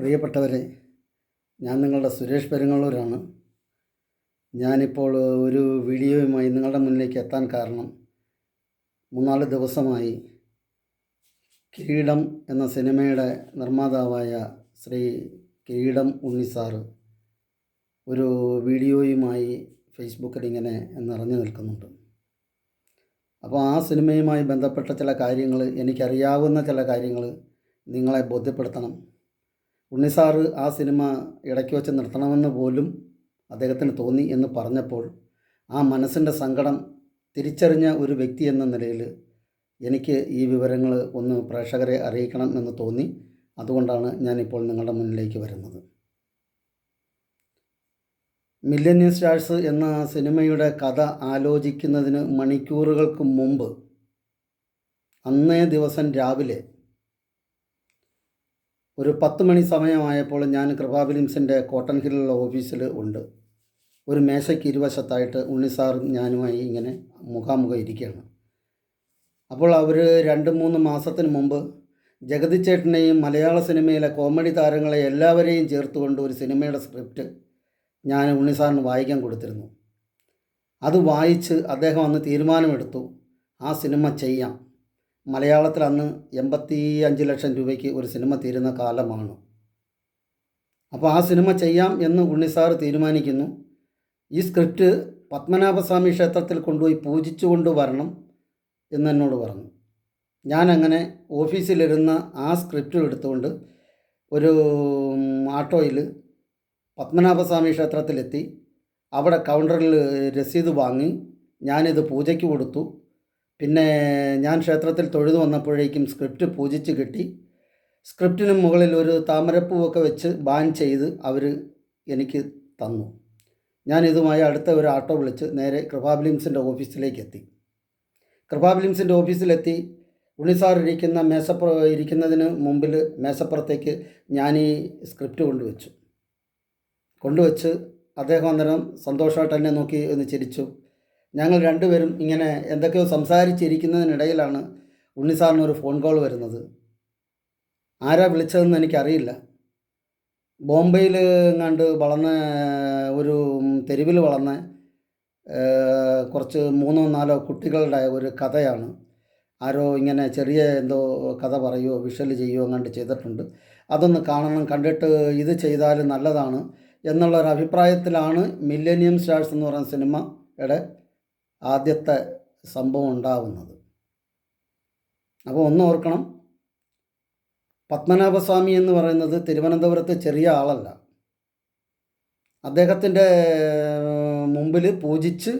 പ്രിയപ്പെട്ടവരെ ഞാൻ നിങ്ങളുടെ സുരേഷ് പെരുങ്ങള്ളൂരാണ്. ഞാനിപ്പോൾ ഒരു വീഡിയോയുമായി നിങ്ങളുടെ മുന്നിലേക്ക് എത്താൻ കാരണം മൂന്നാൽ ദിവസമായി കിരീടം എന്ന സിനിമയുടെ നിർമ്മാതാവായ ശ്രീ കിരീടം ഉണ്ണി സാറ് ഒരു വീഡിയോയുമായി ഫേസ്ബുക്കിൽ ഇങ്ങനെ നിറഞ്ഞു നിൽക്കുന്നുണ്ട്. അപ്പോൾ ആ സിനിമയുമായി ബന്ധപ്പെട്ട ചില കാര്യങ്ങൾ എനിക്കറിയാവുന്ന ചില കാര്യങ്ങൾ നിങ്ങളെ ബോധ്യപ്പെടുത്തണം. ഉണ്ണിസാറ് ആ സിനിമ ഇടയ്ക്ക് വെച്ച് നിർത്തണമെന്ന് പോലും അദ്ദേഹത്തിന് തോന്നി എന്ന് പറഞ്ഞപ്പോൾ ആ മനസ്സിന്റെ സങ്കടം തിരിച്ചറിഞ്ഞ ഒരു വ്യക്തി എന്ന നിലയിൽ എനിക്ക് ഈ വിവരങ്ങൾ ഒന്ന് പ്രേക്ഷകരെ അറിയിക്കണം എന്ന് തോന്നി. അതുകൊണ്ടാണ് ഞാനിപ്പോൾ നിങ്ങളുടെ മുന്നിലേക്ക് വരുന്നത്. മില്ലനിയം സ്റ്റാഴ്സ് എന്ന സിനിമയുടെ കഥ ആലോചിക്കുന്നതിന് മണിക്കൂറുകൾക്ക് മുമ്പ് അന്നേ ദിവസം രാവിലെ ഒരു പത്ത് മണി സമയമായപ്പോൾ ഞാൻ കൃപാ ഫിലിംസിന്റെ കോട്ടൺ ഹില്ലുള്ള ഓഫീസിൽ ഉണ്ട്. ഒരു മേശയ്ക്ക് ഇരുവശത്തായിട്ട് ഉണ്ണിസാറും ഞാനുമായി ഇങ്ങനെ മുഖാമുഖം ഇരിക്കുകയാണ്. അപ്പോൾ അവർ രണ്ട് മൂന്ന് മാസത്തിന് മുമ്പ് ജഗതി ചേട്ടനെയും മലയാള സിനിമയിലെ കോമഡി താരങ്ങളെ എല്ലാവരെയും ചേർത്തുകൊണ്ട് ഒരു സിനിമയുടെ സ്ക്രിപ്റ്റ് ഞാൻ ഉണ്ണിസാറിന് വായിക്കാൻ കൊടുത്തിരുന്നു. അത് വായിച്ച് അദ്ദേഹം അന്ന് തീരുമാനമെടുത്തു ആ സിനിമ ചെയ്യാം. മലയാളത്തിൽ അന്ന് എൺപത്തി അഞ്ച് ലക്ഷം രൂപയ്ക്ക് ഒരു സിനിമ തീരുന്ന കാലമാണ്. അപ്പോൾ ആ സിനിമ ചെയ്യാം എന്ന് ഉണ്ണിസാർ തീരുമാനിക്കുന്നു. ഈ സ്ക്രിപ്റ്റ് പത്മനാഭസ്വാമി ക്ഷേത്രത്തിൽ കൊണ്ടുപോയി പൂജിച്ചു കൊണ്ട് വരണം എന്ന് എന്നോട് പറഞ്ഞു. ഞാനങ്ങനെ ഓഫീസിലിരുന്ന ആ സ്ക്രിപ്റ്റ് എടുത്തുകൊണ്ട് ഒരു ആട്ടോയിൽ പത്മനാഭസ്വാമി ക്ഷേത്രത്തിലെത്തി. അവിടെ കൗണ്ടറിൽ രസീത് വാങ്ങി ഞാനിത് പൂജയ്ക്ക് കൊടുത്തു. പിന്നെ ഞാൻ ക്ഷേത്രത്തിൽ തൊഴുതു വന്നപ്പോഴേക്കും സ്ക്രിപ്റ്റ് പൂജിച്ച് കിട്ടി. സ്ക്രിപ്റ്റിന് മുകളിൽ ഒരു താമരപ്പൂവൊക്കെ വെച്ച് ബാൻ ചെയ്ത് അവർ എനിക്ക് തന്നു. ഞാൻ ഇതുമായി അടുത്ത ഒരു ആട്ടോ വിളിച്ച് നേരെ കൃപാബിലിംസിന്റെ ഓഫീസിലേക്ക് എത്തി. കൃപാബിലിംസിന്റെ ഓഫീസിലെത്തി. ഉണിസാർ ഇരിക്കുന്ന മേശപ്പുറ ഇരിക്കുന്നതിന് മുമ്പിൽ മേശപ്പുറത്തേക്ക് ഞാൻ ഈ സ്ക്രിപ്റ്റ് കൊണ്ടുവച്ചു. കൊണ്ടുവച്ച് അദ്ദേഹം അന്നേരം സന്തോഷമായിട്ട് എന്നെ നോക്കി ഒന്ന് ചിരിച്ചു. ഞങ്ങൾ രണ്ടുപേരും ഇങ്ങനെ എന്തൊക്കെയോ സംസാരിച്ചിരിക്കുന്നതിനിടയിലാണ് ഉണ്ണിസാറിന് ഒരു ഫോൺ കോൾ വരുന്നത്. ആരാ വിളിച്ചതെന്ന് എനിക്കറിയില്ല. ബോംബെയിൽ എങ്ങാണ്ട് വളർന്ന ഒരു തെരുവിൽ വളർന്ന കുറച്ച് മൂന്നോ നാലോ കുട്ടികളുടെ ഒരു കഥയാണ്. ആരോ ഇങ്ങനെ ചെറിയ എന്തോ കഥ പറയുകയോ വിഷ്വൽ ചെയ്യുകയോ എങ്ങാണ്ട് ചെയ്തിട്ടുണ്ട്. അതൊന്ന് കാണണം കണ്ടിട്ട് ഇത് ചെയ്താൽ നല്ലതാണ്. എന്നുള്ള ഒരു അഭിപ്രായത്തിലാണ് മില്ലേനിയം സ്റ്റാർസ് എന്ന് പറയുന്ന സിനിമയുടെ ആദ്യത്തെ സംഭവം ഉണ്ടാവുന്നത്. അപ്പോൾ ഒന്ന് ഓർക്കണം. പത്മനാഭസ്വാമി എന്ന് പറയുന്നത് തിരുവനന്തപുരത്ത് ചെറിയ ആളല്ല. അദ്ദേഹത്തിന്റെ മുമ്പിൽ പൂജിച്ച്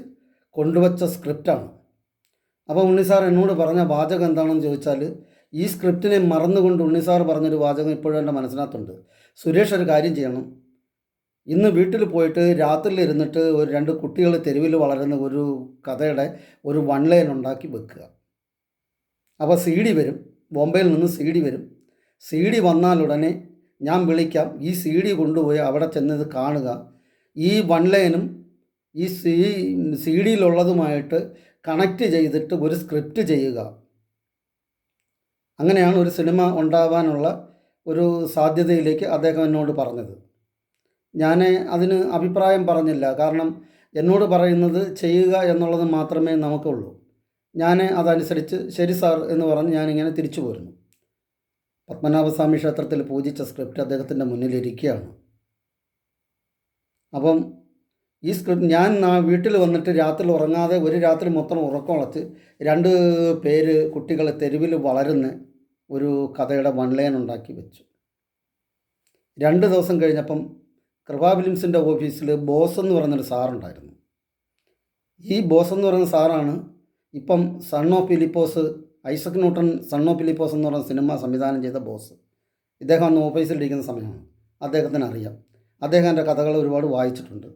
കൊണ്ടുവച്ച സ്ക്രിപ്റ്റാണ്. അപ്പോൾ ഉണ്ണിസാർ എന്നോട് പറഞ്ഞ വാചകം എന്താണെന്ന് ചോദിച്ചാൽ ഈ സ്ക്രിപ്റ്റിനെ മറന്നുകൊണ്ട് ഉണ്ണിസാർ പറഞ്ഞൊരു വാചകം ഇപ്പോഴും എന്റെ മനസ്സിനകത്തുണ്ട്. സുരേഷ് ഒരു കാര്യം ചെയ്യണം. ഇന്ന് വീട്ടിൽ പോയിട്ട് രാത്രിയിൽ ഇരുന്നിട്ട് ഒരു രണ്ട് കുട്ടികൾ തെരുവിൽ വളരുന്ന ഒരു കഥയുടെ ഒരു വൺ ലൈൻ ഉണ്ടാക്കി വെക്കുക. അപ്പോൾ സി ഡി വരും. ബോംബെയിൽ നിന്ന് സി ഡി വരും. സി ഡി വന്നാലുടനെ ഞാൻ വിളിക്കാം. ഈ സി ഡി കൊണ്ടുപോയി അവിടെ ചെന്ന് ഇത് കാണുക. ഈ വൺ ലൈനും ഈ സി സി ഡിയിലുള്ളതുമായിട്ട് കണക്റ്റ് ചെയ്തിട്ട് ഒരു സ്ക്രിപ്റ്റ് ചെയ്യുക. അങ്ങനെയാണ് ഒരു സിനിമ ഉണ്ടാവാനുള്ള ഒരു സാധ്യതയിലേക്ക് അദ്ദേഹം എന്നോട് പറഞ്ഞത്. ഞാൻ അതിന് അഭിപ്രായം പറഞ്ഞില്ല. കാരണം എന്നോട് പറയുന്നത് ചെയ്യുക എന്നുള്ളത് മാത്രമേ നമുക്കുള്ളൂ. ഞാൻ അതനുസരിച്ച് ശരി സാർ എന്ന് പറഞ്ഞ് ഞാനിങ്ങനെ തിരിച്ചു പോരുന്നു. പത്മനാഭസ്വാമി ക്ഷേത്രത്തിൽ പൂജിച്ച സ്ക്രിപ്റ്റ് അദ്ദേഹത്തിന്റെ മുന്നിലിരിക്കുകയാണ്. അപ്പം ഈ സ്ക്രിപ്റ്റ് ഞാൻ വീട്ടിൽ വന്നിട്ട് രാത്രി ഉറങ്ങാതെ ഒരു രാത്രി മൊത്തം ഉറക്കമുളച്ച് രണ്ട് പേര് കുട്ടികൾ തെരുവിൽ വളരുന്ന ഒരു കഥയുടെ വൺ ലൈൻ ഉണ്ടാക്കി വെച്ചു. രണ്ട് ദിവസം കഴിഞ്ഞപ്പം കൃപാ ഫിലിംസിന്റെ ഓഫീസിൽ ബോസ് എന്ന് പറയുന്നൊരു സാറുണ്ടായിരുന്നു. ഈ ബോസ് എന്ന് പറയുന്ന സാറാണ് ഇപ്പം son of Philipose Isaac Newton son of Philipose എന്ന് പറയുന്ന സിനിമ സംവിധാനം ചെയ്ത ബോസ്. ഇദ്ദേഹം അന്ന് ഓഫീസിലിരിക്കുന്ന സമയമാണ്. അദ്ദേഹത്തിന് അറിയാം. അദ്ദേഹം എന്റെ കഥകൾ ഒരുപാട് വായിച്ചിട്ടുണ്ട്.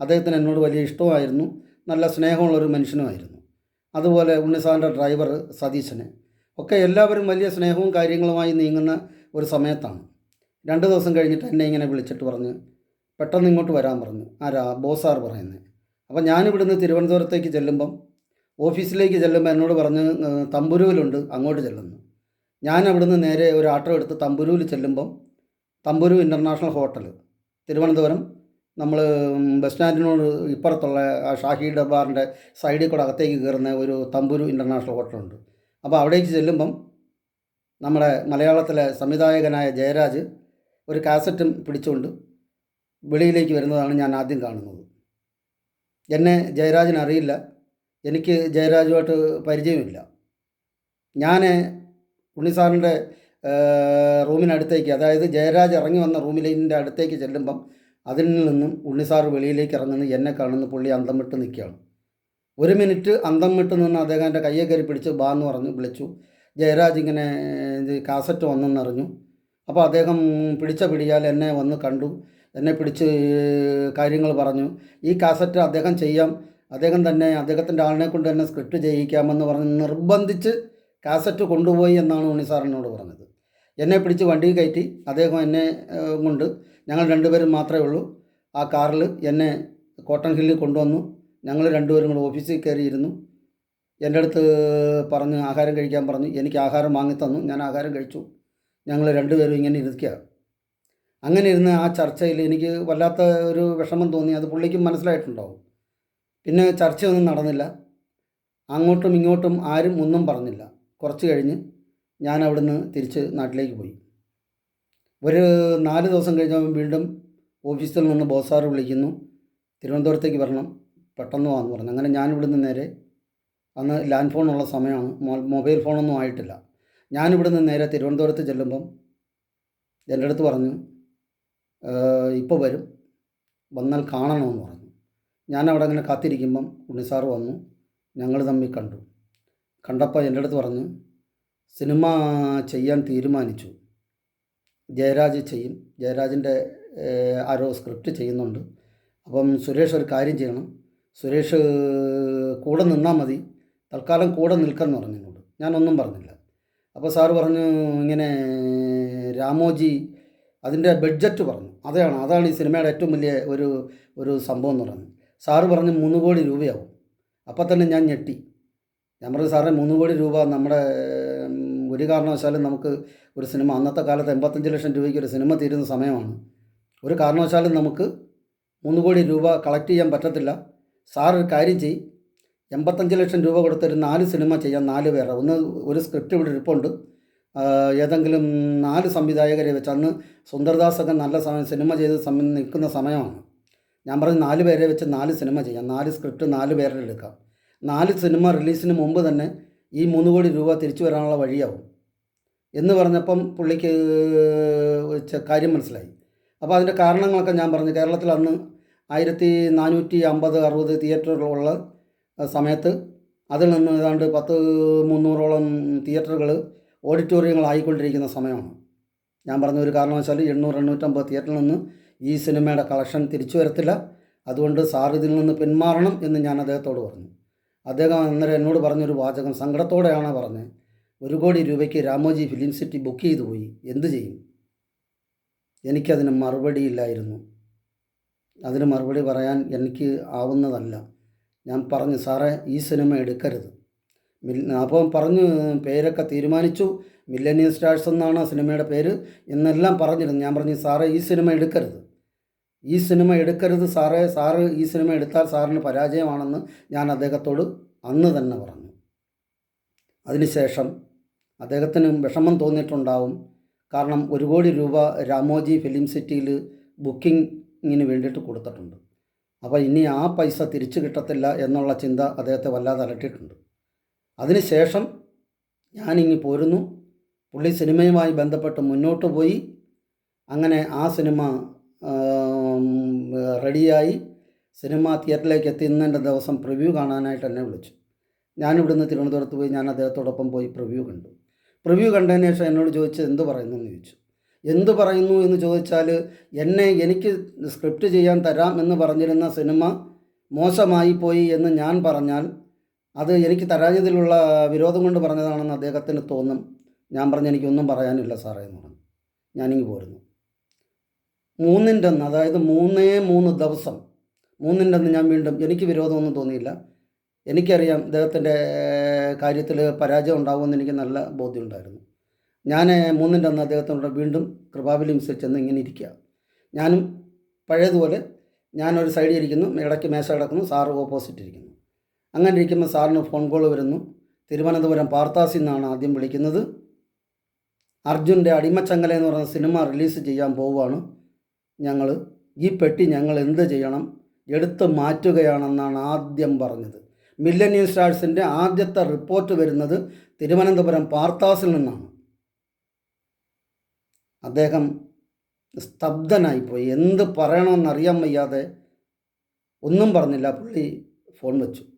അദ്ദേഹത്തിന് എന്നോട് വലിയ ഇഷ്ടമായിരുന്നു. നല്ല സ്നേഹമുള്ളൊരു മനുഷ്യനുമായിരുന്നു. അതുപോലെ ഉണ്ണിസാറിന്റെ ഡ്രൈവർ സതീശന്. ഒക്കെ എല്ലാവരും വലിയ സ്നേഹവും കാര്യങ്ങളുമായി നീങ്ങുന്ന ഒരു സമയത്താണ്. രണ്ട് ദിവസം കഴിഞ്ഞിട്ട് എന്നെ ഇങ്ങനെ വിളിച്ചിട്ട് പറഞ്ഞ് പെട്ടെന്ന് ഇങ്ങോട്ട് വരാൻ പറഞ്ഞു. ആരാ? ബോസാർ പറയുന്നത് അപ്പോൾ ഞാനിവിടുന്ന് തിരുവനന്തപുരത്തേക്ക് ചെല്ലുമ്പം ഓഫീസിലേക്ക് ചെല്ലുമ്പോൾ എന്നോട് പറഞ്ഞ് തമ്പുരുവിലുണ്ട്. അങ്ങോട്ട് ചെല്ലുന്നു. ഞാൻ അവിടുന്ന് നേരെ ഒരു ആട്ടോ എടുത്ത് തമ്പുരുവിൽ ചെല്ലുമ്പം തമ്പുരു ഇന്റർനാഷണൽ ഹോട്ടൽ തിരുവനന്തപുരം നമ്മൾ ബസ് സ്റ്റാൻഡിനോട് ഇപ്പുറത്തുള്ള ആ ഷാഹി ഡബാറിന്റെ സൈഡിൽ കൂടെ അകത്തേക്ക് കയറുന്ന ഒരു തമ്പുരു ഇന്റർനാഷണൽ ഹോട്ടലുണ്ട്. അപ്പോൾ അവിടേക്ക് ചെല്ലുമ്പം നമ്മുടെ മലയാളത്തിലെ സംവിധായകനായ ജയരാജ് ഒരു കാസറ്റും പിടിച്ചുകൊണ്ട് വെളിയിലേക്ക് വരുന്നതാണ് ഞാൻ ആദ്യം കാണുന്നത്. എന്നെ ജയരാജൻ അറിയില്ല. എനിക്ക് ജയരാജുമായിട്ട് പരിചയമില്ല. ഞാൻ ഉണ്ണിസാറിന്റെ റൂമിനടുത്തേക്ക് അതായത് ജയരാജ് ഇറങ്ങി വന്ന റൂമിലിന്റെ അടുത്തേക്ക് ചെല്ലുമ്പം അതിൽ നിന്നും ഉണ്ണിസാർ വെളിയിലേക്ക് ഇറങ്ങുന്നു. എന്നെ കാണുന്നു. പുള്ളി അന്തം വിട്ട് നിൽക്കുകയാണ്. ഒരു മിനിറ്റ് അന്തം വിട്ട് നിന്ന് അദ്ദേഹം എന്റെ കയ്യെ കയറി പിടിച്ച് ബാ എന്ന് പറഞ്ഞു വിളിച്ചു. ജയരാജ് ഇങ്ങനെ കാസറ്റ് വന്നെന്നറിഞ്ഞു അപ്പോൾ അദ്ദേഹം പിടിച്ച പിടിയാൽ എന്നെ വന്ന് കണ്ടു. എന്നെ പിടിച്ച് കാര്യങ്ങൾ പറഞ്ഞു. ഈ കാസറ്റ് അദ്ദേഹം ചെയ്യാം. അദ്ദേഹം തന്നെ അദ്ദേഹത്തിന്റെ ആളിനെ കൊണ്ട് തന്നെ സ്ക്രിപ്റ്റ് ചെയ്യിക്കാമെന്ന് പറഞ്ഞ് നിർബന്ധിച്ച് കാസറ്റ് കൊണ്ടുപോയി എന്നാണ് ഉണ്ണി സാറിനോട് പറഞ്ഞത്. എന്നെ പിടിച്ച് വണ്ടി കയറ്റി അദ്ദേഹം എന്നെ കൊണ്ട് ഞങ്ങൾ രണ്ടുപേരും മാത്രമേ ഉള്ളൂ. ആ കാറിൽ എന്നെ കോട്ടൺ ഹില്ലിൽ കൊണ്ടുവന്നു. ഞങ്ങൾ രണ്ടുപേരും കൂടെ ഓഫീസിൽ കയറിയിരുന്നു. എന്റെ അടുത്ത് പറഞ്ഞ് ആഹാരം കഴിക്കാൻ പറഞ്ഞു എനിക്ക് ആഹാരം വാങ്ങി തന്നു ഞാൻ ആഹാരം കഴിച്ചു. ഞങ്ങൾ രണ്ടുപേരും ഇങ്ങനെ ഇരിക്കുക അങ്ങനെ ഇരുന്ന് ആ ചർച്ചയിൽ എനിക്ക് വല്ലാത്ത ഒരു വിഷമം തോന്നി. അത് പുള്ളിക്കും മനസ്സിലായിട്ടുണ്ടാവും. പിന്നെ ചർച്ചയൊന്നും നടന്നില്ല. അങ്ങോട്ടും ഇങ്ങോട്ടും ആരും ഒന്നും പറഞ്ഞില്ല. കുറച്ച് കഴിഞ്ഞ് ഞാൻ അവിടുന്ന് തിരിച്ച് നാട്ടിലേക്ക് പോയി. ഒരു നാല് ദിവസം കഴിഞ്ഞപ്പോൾ വീണ്ടും ഓഫീസിൽ നിന്ന് ബോസാറ് വിളിക്കുന്നു. തിരുവനന്തപുരത്തേക്ക് വരണം. പെട്ടെന്ന് വാന്ന് പറഞ്ഞു. അങ്ങനെ ഞാൻ ഇവിടുന്ന് നേരെ അന്ന് ലാൻഡ് ഫോണുള്ള സമയമാണ്. മൊബൈൽ ഫോണൊന്നും ആയിട്ടില്ല. ഞാനിവിടുന്ന് നേരെ തിരുവനന്തപുരത്ത് ചെല്ലുമ്പം എന്റെ അടുത്ത് പറഞ്ഞു ഇപ്പോൾ വരും. വന്നാൽ കാണണമെന്ന് പറഞ്ഞു. ഞാൻ അവിടെ അങ്ങനെ കാത്തിരിക്കുമ്പം ഉണ്ണിസാർ വന്നു. ഞങ്ങൾ തമ്മിൽ കണ്ടു. കണ്ടപ്പോൾ എന്റെ അടുത്ത് പറഞ്ഞു സിനിമ ചെയ്യാൻ തീരുമാനിച്ചു. ജയരാജ് ചെയ്യും. ജയരാജിന്റെ ആരോ സ്ക്രിപ്റ്റ് ചെയ്യുന്നുണ്ട്. അപ്പം സുരേഷ് ഒരു കാര്യം ചെയ്യണം. സുരേഷ് കൂടെ നിന്നാൽ മതി. തൽക്കാലം കൂടെ നിൽക്കാമെന്ന് പറഞ്ഞു എന്നോട് ഞാനൊന്നും പറഞ്ഞില്ല. അപ്പോൾ സാറ് പറഞ്ഞു ഇങ്ങനെ രാമോജി അതിന്റെ ബഡ്ജറ്റ് പറഞ്ഞു. അതാണ് അതാണ് ഈ സിനിമയുടെ ഏറ്റവും വലിയ ഒരു ഒരു സംഭവം എന്ന് പറയുന്നത്. സാറ് പറഞ്ഞ് മൂന്ന് കോടി രൂപയാവും. അപ്പോൾ തന്നെ ഞാൻ ഞെട്ടി. ഞാൻ പറഞ്ഞു സാറേ മൂന്ന് കോടി രൂപ നമ്മുടെ ഒരു കാരണവശാലും നമുക്ക് ഒരു സിനിമ അന്നത്തെ കാലത്ത് എൺപത്തഞ്ച് ലക്ഷം രൂപയ്ക്ക് ഒരു സിനിമ തീരുന്ന സമയമാണ്. ഒരു കാരണവശാലും നമുക്ക് മൂന്ന് കോടി രൂപ കളക്ട് ചെയ്യാൻ പറ്റത്തില്ല. സാർ ഒരു കാര്യം ചെയ്യും. എൺപത്തഞ്ച് ലക്ഷം രൂപ കൊടുത്തൊരു നാല് സിനിമ ചെയ്യാൻ നാല് പേരാണ് ഒന്ന് ഒരു സ്ക്രിപ്റ്റ് ഇവിടെ ഇരിപ്പുണ്ട്. ഏതെങ്കിലും നാല് സംവിധായകരെ വെച്ച് അന്ന് സുന്ദർദാസൊക്കെ നല്ല സമയം സിനിമ ചെയ്ത് സമയം നിൽക്കുന്ന സമയമാണ്. ഞാൻ പറഞ്ഞു നാല് പേരെ വെച്ച് നാല് സിനിമ ചെയ്യാം. നാല് സ്ക്രിപ്റ്റ് നാല് പേരിൽ എടുക്കാം. നാല് സിനിമ റിലീസിന് മുമ്പ് തന്നെ ഈ മൂന്ന് കോടി രൂപ തിരിച്ചു വരാനുള്ള വഴിയാവും. എന്ന് പറഞ്ഞപ്പം പുള്ളിക്ക് കാര്യം മനസ്സിലായി. അപ്പോൾ അതിന്റെ കാരണങ്ങളൊക്കെ ഞാൻ പറഞ്ഞു. കേരളത്തിൽ അന്ന് ആയിരത്തി നാനൂറ്റി അമ്പത് അറുപത് തിയേറ്ററുകളുള്ള സമയത്ത് അതിൽ നിന്ന് ഏതാണ്ട് പത്ത് മുന്നൂറോളം തിയേറ്ററുകൾ ഓഡിറ്റോറിയങ്ങളായിക്കൊണ്ടിരിക്കുന്ന സമയമാണ്. ഞാൻ പറഞ്ഞ ഒരു കാരണവശാൽ എണ്ണൂറ് എണ്ണൂറ്റമ്പത് തിയേറ്ററിൽ നിന്ന് ഈ സിനിമയുടെ കളക്ഷൻ തിരിച്ചു വരത്തില്ല. അതുകൊണ്ട് സാർ ഇതിൽ നിന്ന് പിന്മാറണം എന്ന് ഞാൻ അദ്ദേഹത്തോട് പറഞ്ഞു. അദ്ദേഹം അന്നേരം എന്നോട് പറഞ്ഞൊരു വാചകം സങ്കടത്തോടെയാണ് പറഞ്ഞത്. ഒരു കോടി രൂപയ്ക്ക് രാമോജി ഫിലിം സിറ്റി ബുക്ക് ചെയ്തു പോയി. എന്തു ചെയ്യും? എനിക്കതിന് മറുപടിയില്ലായിരുന്നു. അതിന് മറുപടി പറയാൻ എനിക്ക് ആവുന്നതല്ല. ഞാൻ പറഞ്ഞു സാറേ ഈ സിനിമ എടുക്കരുത്. അപ്പം പറഞ്ഞു പേരൊക്കെ തീരുമാനിച്ചു. മില്ലനിയം സ്റ്റാർസ് എന്നാണ് സിനിമയുടെ പേര്. എന്നെല്ലാം പറഞ്ഞിരുന്നു. ഞാൻ പറഞ്ഞു സാറേ ഈ സിനിമ എടുക്കരുത്. ഈ സിനിമ എടുക്കരുത് സാറേ. സാറ് ഈ സിനിമ എടുത്താൽ സാറിന് പരാജയമാണെന്ന് ഞാൻ അദ്ദേഹത്തോട് അന്ന് തന്നെ പറഞ്ഞു. അതിനുശേഷം അദ്ദേഹത്തിന് വിഷമം തോന്നിയിട്ടുണ്ടാവും. കാരണം ഒരു കോടി രൂപ രാമോജി ഫിലിം സിറ്റിയിൽ ബുക്കിങ്ങിന് വേണ്ടിയിട്ട് കൊടുത്തിട്ടുണ്ട്. അപ്പോൾ ഇനി ആ പൈസ തിരിച്ചു കിട്ടത്തില്ല എന്നുള്ള ചിന്ത അദ്ദേഹത്തെ വല്ലാതെ അലട്ടിയിട്ടുണ്ട്. അതിനുശേഷം ഞാനിങ്ങി പോരുന്നു. പുള്ളി സിനിമയുമായി ബന്ധപ്പെട്ട് മുന്നോട്ട് പോയി. അങ്ങനെ ആ സിനിമ റെഡിയായി. സിനിമ തിയേറ്ററിലേക്ക് എത്തുന്നതിന്റെ ദിവസം പ്രിവ്യൂ കാണാനായിട്ട് എന്നെ വിളിച്ചു. ഞാനിവിടുന്ന് തിരുവനന്തപുരത്ത് പോയി ഞാൻ അദ്ദേഹത്തോടൊപ്പം പോയി പ്രിവ്യൂ കണ്ടു. പ്രിവ്യൂ കണ്ടതിന് ശേഷം എന്നോട് ചോദിച്ചത് എന്ത് പറയുന്നു? എന്ന് ചോദിച്ചു. എന്ത് പറയുന്നു? എന്ന് ചോദിച്ചാൽ എന്നെ എനിക്ക് സ്ക്രിപ്റ്റ് ചെയ്യാൻ തരാം എന്ന് പറഞ്ഞിരുന്ന സിനിമ മോശമായി പോയി എന്ന് ഞാൻ പറഞ്ഞാൽ അത് എനിക്ക് തരാജ്യത്തിലുള്ള വിരോധം കൊണ്ട് പറഞ്ഞതാണെന്ന് അദ്ദേഹത്തിന് തോന്നും. ഞാൻ പറഞ്ഞ എനിക്കൊന്നും പറയാനില്ല സാറേ എന്ന് പറഞ്ഞു. ഞാനിങ്ങ് പോരുന്നു. മൂന്നിന്റെ അന്ന് അതായത് മൂന്നേ മൂന്ന് ദിവസം. മൂന്നിന്റെ അന്ന് ഞാൻ വീണ്ടും എനിക്ക് വിരോധമൊന്നും തോന്നിയില്ല. എനിക്കറിയാം ഇദ്ദേഹത്തിന്റെ കാര്യത്തിൽ പരാജയം ഉണ്ടാകുമെന്ന് എനിക്ക് നല്ല ബോധ്യമുണ്ടായിരുന്നു. ഞാൻ മൂന്നിന്റെ അന്ന് അദ്ദേഹത്തിനോട് വീണ്ടും കൃപാബിലിംസിൽ ചെന്ന് ഇങ്ങനെ ഇരിക്കുക. ഞാനും പഴയതുപോലെ ഞാനൊരു സൈഡിൽ ഇരിക്കുന്നു ഇടയ്ക്ക് മേശ കിടക്കുന്നു സാറ് ഓപ്പോസിറ്റ് ഇരിക്കുന്നു. അങ്ങനെ ഇരിക്കുമ്പോൾ സാറിന് ഫോൺ കോൾ വരുന്നു. തിരുവനന്തപുരം പാർത്താസിൽ നിന്നാണ് ആദ്യം വിളിക്കുന്നത്. അർജുന്റെ അടിമച്ചങ്ങല എന്ന് പറയുന്ന സിനിമ റിലീസ് ചെയ്യാൻ പോവുകയാണ്. ഞങ്ങൾ ഈ പെട്ടി ഞങ്ങൾ എന്ത് ചെയ്യണം? എടുത്ത് മാറ്റുകയാണെന്നാണ് ആദ്യം പറഞ്ഞത്. മില്ലനിയം സ്റ്റാർസിന്റെ ആദ്യത്തെ റിപ്പോർട്ട് വരുന്നത് തിരുവനന്തപുരം പാർത്താസിൽ നിന്നാണ്. അദ്ദേഹം സ്തബ്ധനായിപ്പോയി. എന്ത് പറയണമെന്നറിയാൻ വയ്യാതെ ഒന്നും പറഞ്ഞില്ല. പുള്ളി ഫോൺ വെച്ചു.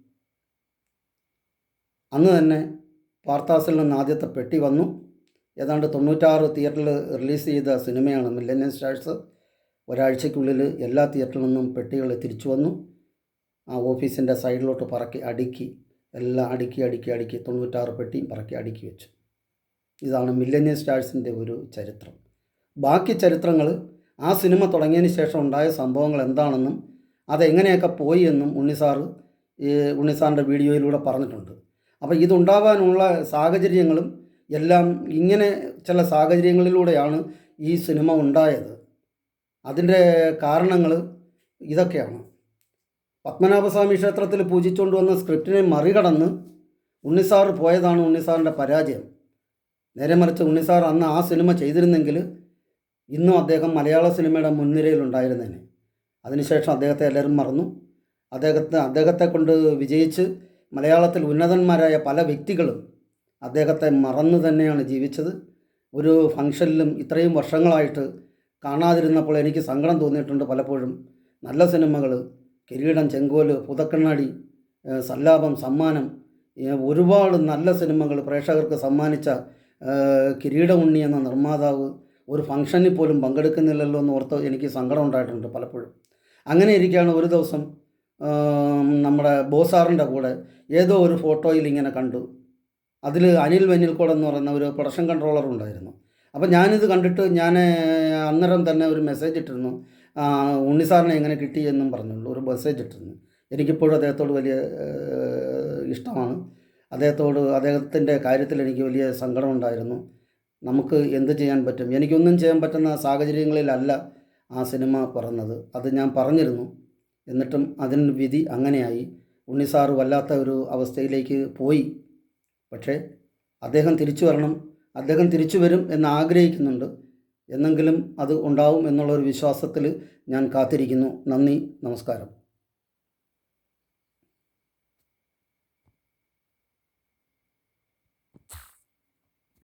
അന്ന് തന്നെ പാർത്താസിൽ നിന്ന് ആദ്യത്തെ പെട്ടി വന്നു. ഏതാണ്ട് തൊണ്ണൂറ്റാറ് തിയേറ്ററിൽ റിലീസ് ചെയ്ത സിനിമയാണ് മില്ലനിയം സ്റ്റാർസ് ഒരാഴ്ചയ്ക്കുള്ളിൽ എല്ലാ തിയേറ്ററിൽ നിന്നും പെട്ടികൾ തിരിച്ചു വന്നു. ആ ഓഫീസിന്റെ സൈഡിലോട്ട് പറക്കി അടുക്കി എല്ലാം അടുക്കി അടുക്കി അടുക്കി തൊണ്ണൂറ്റാറ് പെട്ടിയും പറക്കി അടുക്കി വെച്ചു. ഇതാണ് മില്ലനിയം സ്റ്റാഴ്സിന്റെ ഒരു ചരിത്രം. ബാക്കി ചരിത്രങ്ങൾ ആ സിനിമ തുടങ്ങിയതിന് ശേഷം ഉണ്ടായ സംഭവങ്ങൾ എന്താണെന്നും അതെങ്ങനെയൊക്കെ പോയി എന്നും ഉണ്ണിസാറ് ഈ ഉണ്ണിസാറിന്റെ വീഡിയോയിലൂടെ പറഞ്ഞിട്ടുണ്ട്. അപ്പോൾ ഇതുണ്ടാവാനുള്ള സാഹചര്യങ്ങളും എല്ലാം ഇങ്ങനെ ചില സാഹചര്യങ്ങളിലൂടെയാണ് ഈ സിനിമ ഉണ്ടായത്. അതിന്റെ കാരണങ്ങൾ ഇതൊക്കെയാണ്. പത്മനാഭസ്വാമി ക്ഷേത്രത്തിൽ പൂജിച്ചുകൊണ്ട് വന്ന സ്ക്രിപ്റ്റിനെ മറികടന്ന് ഉണ്ണിസാർ പോയതാണ് ഉണ്ണിസാറിന്റെ പരാജയം. നേരെ മറിച്ച് ഉണ്ണിസാർ അന്ന് ആ സിനിമ ചെയ്തിരുന്നെങ്കിൽ ഇന്നും അദ്ദേഹം മലയാള സിനിമയുടെ മുൻനിരയിലുണ്ടായിരുന്നേനെ അതിനുശേഷം അദ്ദേഹത്തെ എല്ലാവരും മറന്നു. അദ്ദേഹത്തെ അദ്ദേഹത്തെ കൊണ്ട് വിജയിച്ച് മലയാളത്തിൽ ഉന്നതന്മാരായ പല വ്യക്തികളും അദ്ദേഹത്തെ മറന്നു തന്നെയാണ് ജീവിച്ചത്. ഒരു ഫംഗ്ഷനിലും ഇത്രയും വർഷങ്ങളായിട്ട് കാണാതിരുന്നപ്പോൾ എനിക്ക് സങ്കടം തോന്നിയിട്ടുണ്ട് പലപ്പോഴും. നല്ല സിനിമകൾ കിരീടം ചെങ്കോൽ പുതക്കണ്ണാടി സല്ലാപം സമ്മാനം ഒരുപാട് നല്ല സിനിമകൾ പ്രേക്ഷകർക്ക് സമ്മാനിച്ച കിരീട ഉണ്ണി എന്ന നിർമ്മാതാവ് ഒരു ഫംഗ്ഷനിൽ പോലും പങ്കെടുക്കുന്നില്ലല്ലോ എന്ന് ഓർത്ത് എനിക്ക് സങ്കടം ഉണ്ടായിട്ടുണ്ട് പലപ്പോഴും. അങ്ങനെ ഇരിക്കുകയാണ് ഒരു ദിവസം നമ്മുടെ ബോസാറിന്റെ കൂടെ ഏതോ ഒരു ഫോട്ടോയിൽ ഇങ്ങനെ കണ്ടു. അതിൽ അനിൽ വെഞ്ഞിൽക്കോട് എന്ന് പറയുന്ന ഒരു പ്രൊഡക്ഷൻ കൺട്രോളർ ഉണ്ടായിരുന്നു. അപ്പോൾ ഞാനിത് കണ്ടിട്ട് ഞാൻ അന്നേരം തന്നെ ഒരു മെസ്സേജ് ഇട്ടിരുന്നു. ഉണ്ണിസാറിനെ എങ്ങനെ കിട്ടി എന്നും പറഞ്ഞുള്ളൂ ഒരു മെസ്സേജ് ഇട്ടിരുന്നു. എനിക്കിപ്പോഴും അദ്ദേഹത്തോട് വലിയ ഇഷ്ടമാണ്. അദ്ദേഹത്തോട് അദ്ദേഹത്തിന്റെ കാര്യത്തിൽ എനിക്ക് വലിയ സങ്കടമുണ്ടായിരുന്നു നമുക്ക് എന്ത് ചെയ്യാൻ പറ്റും? എനിക്കൊന്നും ചെയ്യാൻ പറ്റുന്ന സാഹചര്യങ്ങളിലല്ല ആ സിനിമ പറഞ്ഞത്. അത് ഞാൻ പറഞ്ഞിരുന്നു. എന്നിട്ടും അതിന് വിധി അങ്ങനെയായി. ഉണ്ണിസാറ് വല്ലാത്ത ഒരു അവസ്ഥയിലേക്ക് പോയി. പക്ഷേ അദ്ദേഹം തിരിച്ചു വരണം അദ്ദേഹം തിരിച്ചു വരും എന്ന് ആഗ്രഹിക്കുന്നുണ്ട്. എന്നെങ്കിലും അത് ഉണ്ടാവും എന്നുള്ളൊരു വിശ്വാസത്തിൽ ഞാൻ കാത്തിരിക്കുന്നു. നന്ദി നമസ്കാരം.